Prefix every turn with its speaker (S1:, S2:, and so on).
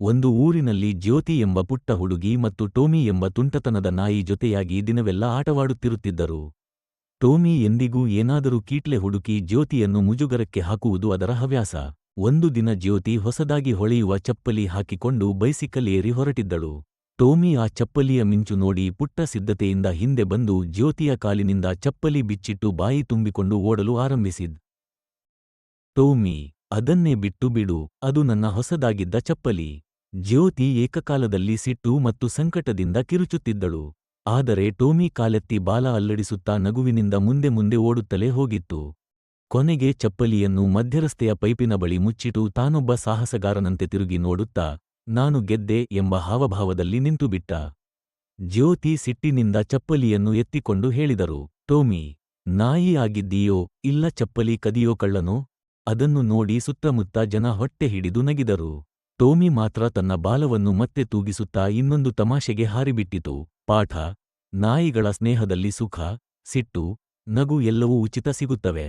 S1: ಒಂದು ಊರಿನಲ್ಲಿ ಜ್ಯೋತಿ ಎಂಬ ಪುಟ್ಟ ಹುಡುಗಿ ಮತ್ತು ಟೋಮಿ ಎಂಬ ತುಂಟತನದ ನಾಯಿ ಜೊತೆಯಾಗಿ ದಿನವೆಲ್ಲ ಆಟವಾಡುತ್ತಿರುತ್ತಿದ್ದರು. ಟೋಮಿ ಎಂದಿಗೂ ಏನಾದರೂ ಕೀಟ್ಲೆ ಹುಡುಕಿ ಜ್ಯೋತಿಯನ್ನು ಮುಜುಗರಕ್ಕೆ ಹಾಕುವುದು ಅದರ ಹವ್ಯಾಸ. ಒಂದು ದಿನ ಜ್ಯೋತಿ ಹೊಸದಾಗಿ ಹೊಳೆಯುವ ಚಪ್ಪಲಿ ಹಾಕಿಕೊಂಡು ಬೈಸಿಕಲ್ ಏರಿ ಹೊರಟಿದ್ದಳು. ಟೋಮಿ ಆ ಚಪ್ಪಲಿಯ ಮಿಂಚು ನೋಡಿ ಪುಟ್ಟ ಸಿದ್ಧತೆಯಿಂದ ಹಿಂದೆ ಬಂದು ಜ್ಯೋತಿಯ ಕಾಲಿನಿಂದ ಚಪ್ಪಲಿ ಬಿಚ್ಚಿಟ್ಟು ಬಾಯಿ ತುಂಬಿಕೊಂಡು ಓಡಲು ಆರಂಭಿಸಿದ್. ಟೋಮಿ, ಅದನ್ನೇ ಬಿಟ್ಟು ಬಿಡು, ಅದು ನನ್ನ ಹೊಸದಾಗಿದ್ದ ಚಪ್ಪಲಿ. ಜ್ಯೋತಿ ಏಕಕಾಲದಲ್ಲಿ ಸಿಟ್ಟು ಮತ್ತು ಸಂಕಟದಿಂದ ಕಿರುಚುತ್ತಿದ್ದಳು. ಆದರೆ ಟೋಮಿ ಕಾಲೆತ್ತಿ ಬಾಲ ಅಲ್ಲಡಿಸುತ್ತಾ ನಗುವಿನಿಂದ ಮುಂದೆ ಮುಂದೆ ಓಡುತ್ತಲೇ ಹೋಗಿತ್ತು. ಕೊನೆಗೆ ಚಪ್ಪಲಿಯನ್ನು ಮಧ್ಯರಸ್ತೆಯ ಪೈಪಿನ ಬಳಿ ಮುಚ್ಚಿಟ್ಟು ತಾನೊಬ್ಬ ಸಾಹಸಗಾರನಂತೆ ತಿರುಗಿ ನೋಡುತ್ತಾ, ನಾನು ಗೆದ್ದೆ ಎಂಬ ಹಾವಭಾವದಲ್ಲಿ ನಿಂತುಬಿಟ್ಟ. ಜ್ಯೋತಿ ಸಿಟ್ಟಿನಿಂದ ಚಪ್ಪಲಿಯನ್ನು ಎತ್ತಿಕೊಂಡು ಹೇಳಿದರು, ಟೋಮಿ, ನಾಯಿ ಆಗಿದ್ದೀಯೋ, ಇಲ್ಲ ಚಪ್ಪಲಿ ಕದಿಯೋ ಕಳ್ಳನೋ? ಅದನ್ನು ನೋಡಿ ಸುತ್ತಮುತ್ತ ಜನ ಹೊಟ್ಟೆ ಹಿಡಿದು ನಗಿದರು. ಟೋಮಿ ಮಾತ್ರ ತನ್ನ ಬಾಲವನ್ನು ಮತ್ತೆ ತೂಗಿಸುತ್ತಾ ಇನ್ನೊಂದು ತಮಾಷೆಗೆ ಹಾರಿಬಿಟ್ಟಿತು. ಪಾಠ, ನಾಯಿಗಳ ಸ್ನೇಹದಲ್ಲಿ ಸುಖ, ಸಿಟ್ಟು, ನಗು ಎಲ್ಲವೂ ಉಚಿತ ಸಿಗುತ್ತವೆ.